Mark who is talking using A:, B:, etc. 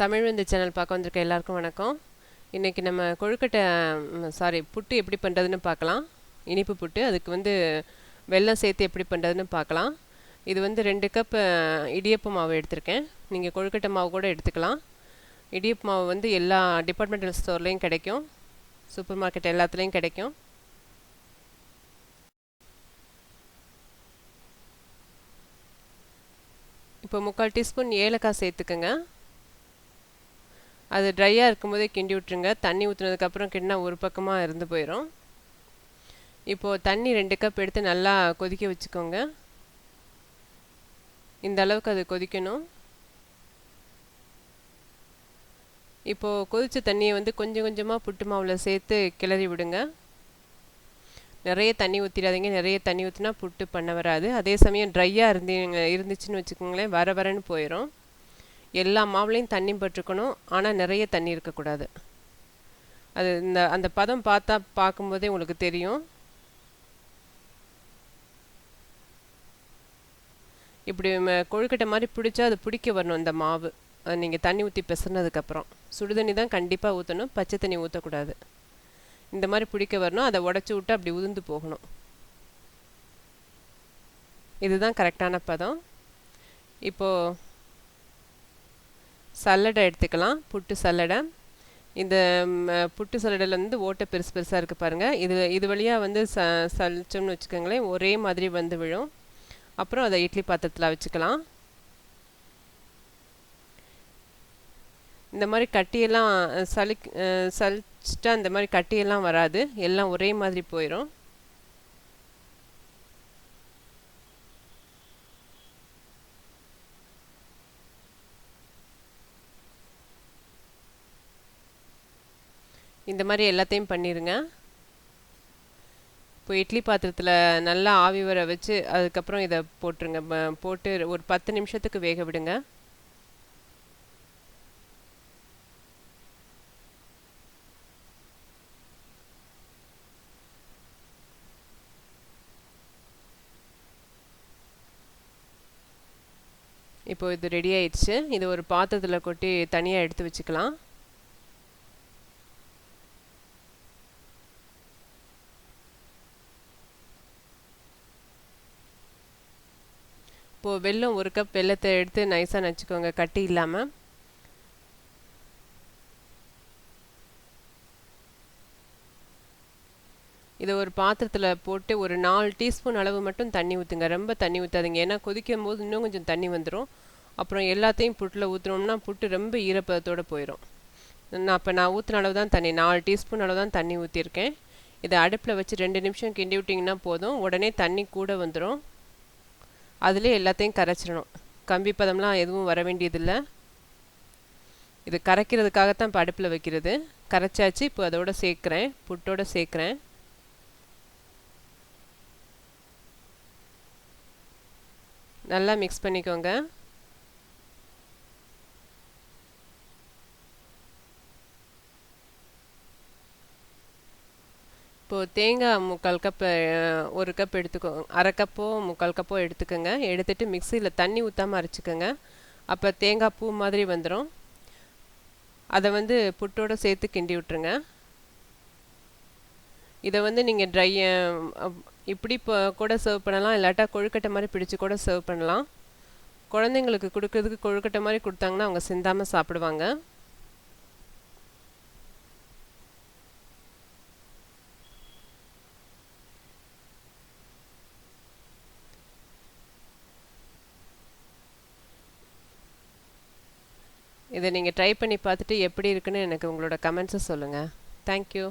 A: தமிழ் வந்து சேனல் பார்க்க வந்திருக்க எல்லாருக்கும் வணக்கம். இன்றைக்கி நம்ம கொழுக்கட்டை சாரி புட்டு எப்படி பண்ணுறதுன்னு பார்க்கலாம். இனிப்பு புட்டு அதுக்கு வந்து வெல்லம் சேர்த்து எப்படி பண்ணுறதுன்னு பார்க்கலாம். இது வந்து ரெண்டு கப் இடியப்ப மாவு எடுத்திருக்கேன். நீங்கள் கொழுக்கட்டை மாவு கூட எடுத்துக்கலாம். இடியப்பு மாவு வந்து எல்லா டிபார்ட்மெண்டல் ஸ்டோர்லேயும் கிடைக்கும். சூப்பர் மார்க்கெட் எல்லாத்துலேயும் கிடைக்கும். இப்போ முக்கால் டீஸ்பூன் ஏலக்காய் சேர்த்துக்கோங்க. அது ட்ரையாக இருக்கும்போதே கிண்டி விட்ருங்க தண்ணி ஊற்றுனதுக்கப்புறம் கிண்டினா ஒரு பக்கமாக இருந்து போயிடும் இப்போது தண்ணி ரெண்டு கப் எடுத்து நல்லா கொதிக்க வச்சுக்கோங்க. இந்த அளவுக்கு அது கொதிக்கணும். இப்போது கொதித்த தண்ணியை வந்து கொஞ்சம் கொஞ்சமாக புட்டு மாவில் சேர்த்து கிளறி விடுங்க. நிறைய தண்ணி ஊற்றிடாதீங்க நிறைய தண்ணி ஊற்றினா புட்டு பண்ண வராது. அதே சமயம் ட்ரையாக இருந்தீங்க இருந்துச்சுன்னு வச்சுக்கோங்களேன். வர வரன்னு போயிடும் எல்லா மாவுலேயும் தண்ணி பட்டிருக்கணும். ஆனால் நிறைய தண்ணி இருக்கக்கூடாது. அது இந்த அந்த பதம் பார்த்தா பார்க்கும்போதே உங்களுக்கு தெரியும். இப்படி கொழுக்கட்டை மாதிரி பிடிச்சா அது பிடிக்க வரணும் இந்த மாவு. நீங்கள் தண்ணி ஊற்றி பிசுனதுக்கப்புறம். சுடுதண்ணி தான் கண்டிப்பாக ஊற்றணும் பச்சை தண்ணி ஊற்றக்கூடாது இந்த மாதிரி பிடிக்க வரணும் அதை உடச்சி விட்டு அப்படி உதிர்ந்து போகணும். இதுதான் கரெக்டான பதம். இப்போது சல்லடை எடுத்துக்கலாம். புட்டு சல்லடை. இந்த புட்டு சல்லடையில் வந்து ஓட்டை பெருசு பெருசாக இருக்குது பாருங்கள் இது இது வழியாக வந்து ச சலிச்சோம்னு வச்சுக்கோங்களேன். ஒரே மாதிரி வந்து விழும். அப்புறம் அதை இட்லி பாத்திரத்தில் வச்சுக்கலாம் இந்த மாதிரி கட்டியெல்லாம் சளி சலிச்சிட்டா இந்த மாதிரி கட்டியெல்லாம் வராது. எல்லாம் ஒரே மாதிரி போயிடும் இந்த மாதிரி எல்லாத்தையும் பண்ணிடுங்க இப்போ இட்லி பாத்திரத்தில் நல்லா ஆவி வர வச்சு அதுக்கப்புறம் இதை போட்டுருங்க. போட்டு ஒரு பத்து நிமிஷத்துக்கு வேக விடுங்க. இப்போ இது ரெடி ஆயிடுச்சு. இது ஒரு பாத்திரத்தில் கொட்டி தனியாக எடுத்து வச்சுக்கலாம். இப்போது வெல்லம் ஒரு கப் வெள்ளத்தை எடுத்து நைஸாக நச்சுக்கோங்க கட்டி இல்லாமல் இதை ஒரு பாத்திரத்தில் போட்டு ஒரு நாலு டீஸ்பூன் அளவு மட்டும் தண்ணி ஊற்றுங்க ரொம்ப தண்ணி ஊற்றாதீங்க ஏன்னா கொதிக்கும் போது இன்னும் கொஞ்சம் தண்ணி வந்துடும் அப்புறம் எல்லாத்தையும் புட்டில் ஊற்றுனோம்னா புட்டு ரொம்ப ஈரப்பதத்தோடு போயிடும் நான் இப்போ நான் ஊற்றின அளவு தான் தண்ணி நாலு டீஸ்பூன் அளவு தான் தண்ணி ஊற்றிருக்கேன் இதை அடுப்பில் வச்சு ரெண்டு நிமிஷம் கிண்டி விட்டிங்கன்னா போதும். உடனே தண்ணி கூட வந்துடும் அதிலே எல்லாத்தையும் கரைச்சிடணும். கம்பி பதம்லாம் எதுவும் வர வேண்டியதில்லை. இது கரைக்கிறதுக்காகத்தான் இப்போ அடுப்பில் வைக்கிறது. கரைச்சாச்சு இப்போ அதோட சேர்க்குறேன். புட்டோட சேர்க்குறேன். நல்லா மிக்ஸ் பண்ணிக்கோங்க. இப்போது தேங்காய் முக்கால் கப் ஒரு கப் எடுத்துக்கோ அரை கப்போ முக்கால் கப்போ எடுத்துக்கோங்க. எடுத்துட்டு மிக்சியில் தண்ணி ஊற்றாமல் அரைச்சிக்கோங்க. அப்போ தேங்காய் பூ மாதிரி வந்துடும் அதை வந்து புட்டோடு சேர்த்து கிண்டி விட்ருங்க இதை வந்து நீங்கள் ட்ரை இப்படி இப்போ கூட சர்வ் பண்ணலாம். இல்லாட்டா கொழுக்கட்டை மாதிரி பிடிச்சி கூட சர்வ் பண்ணலாம். குழந்தைங்களுக்கு கொடுக்கறதுக்கு கொழுக்கட்டை மாதிரி கொடுத்தாங்கன்னா அவங்க சிந்தாமல் சாப்பிடுவாங்க. இதை நீங்கள் ட்ரை பண்ணி பார்த்துட்டு எப்படி இருக்குன்னு எனக்கு உங்களோட கமெண்ட்ஸை சொல்லுங்கள் தேங்க்யூ